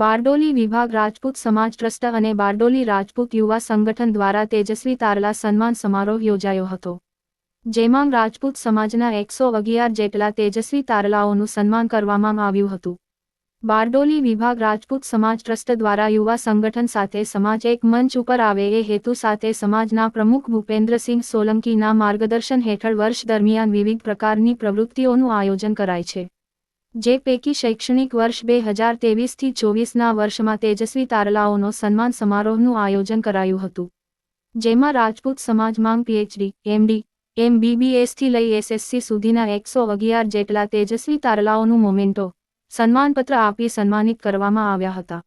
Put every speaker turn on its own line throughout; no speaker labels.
બારડોલી વિભાગ રાજપૂત સમાજ ટ્રસ્ટ અને બારડોલી રાજપૂત યુવા સંગઠન દ્વારા તેજસ્વી તારલા સન્માન સમારોહ યોજાયો હતો. જેમાં રાજપૂત સમાજના એકસો અગિયાર જેટલા તેજસ્વી તારલાઓનું સન્માન કરવામાં આવ્યું હતું. બારડોલી વિભાગ રાજપૂત સમાજ ટ્રસ્ટ દ્વારા યુવા સંગઠન સાથે સમાજ એક મંચ ઉપર આવે એ હેતુ સાથે સમાજના પ્રમુખ ભૂપેન્દ્રસિંહ સોલંકીના માર્ગદર્શન હેઠળ વર્ષ દરમિયાન વિવિધ પ્રકારની પ્રવૃત્તિઓનું આયોજન કરાય છે. જે પૈકી શૈક્ષણિક વર્ષ બે હજાર તેવીસથી ચોવીસના વર્ષમાં તેજસ્વી તારલાઓનો સન્માન સમારોહનું આયોજન કરાયું હતું. જેમાં રાજપૂત સમાજમાં પીએચડી, એમડી, એમબીબીએસથી લઈ એસએસસી સુધીના એકસો અગિયાર જેટલા તેજસ્વી તારલાઓનું મોમેન્ટો સન્માનપત્ર આપી સન્માનિત કરવામાં આવ્યા હતા.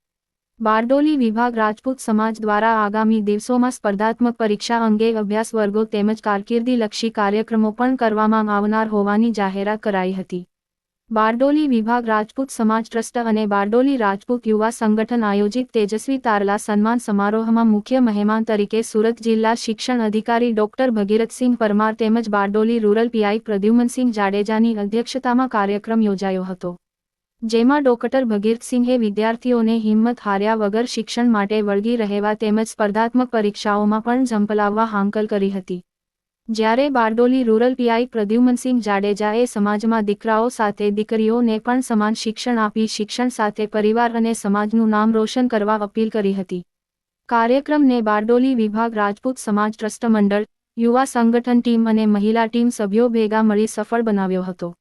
બારડોલી વિભાગ રાજપૂત સમાજ દ્વારા આગામી દિવસોમાં સ્પર્ધાત્મક પરીક્ષા અંગે અભ્યાસ વર્ગો તેમજ કારકિર્દીલક્ષી કાર્યક્રમો પણ કરવામાં આવનાર હોવાની જાહેરાત કરાઈ હતી. બારડોલી વિભાગ રાજપૂત સમાજ ટ્રસ્ટ અને બારડોલી રાજપૂત યુવા સંગઠન આયોજિત તેજસ્વી તારલા સન્માન સમારોહમાં મુખ્ય મહેમાન તરીકે સુરત જિલ્લા શિક્ષણ અધિકારી ડોક્ટર ભગીરથસિંહ પરમાર તેમજ બારડોલી રૂરલ પીઆઈ પ્રદ્યુમનસિંહ જાડેજાની અધ્યક્ષતામાં કાર્યક્રમ યોજાયો હતો. જેમાં ડોક્ટર ભગીરથસિંહે વિદ્યાર્થીઓને હિંમત હાર્યા વગર શિક્ષણ માટે વળગી રહેવા તેમજ સ્પર્ધાત્મક પરીક્ષાઓમાં પણ ઝંપલાવવા હાંકલ કરી હતી. જ્યારે બારડોલી રૂરલ પીઆઈ પ્રદ્યુમનસિંહ જાડેજાએ સમાજમાં દીકરાઓ સાથે દીકરીઓને પણ સમાન શિક્ષણ આપી શિક્ષણ સાથે પરિવાર અને સમાજનું નામ રોશન કરવા અપીલ કરી હતી. કાર્યક્રમને બારડોલી વિભાગ રાજપૂત સમાજ ટ્રસ્ટ મંડળ, યુવા સંગઠન ટીમ અને મહિલા ટીમ સભ્યો ભેગા મળી સફળ બનાવ્યો હતો.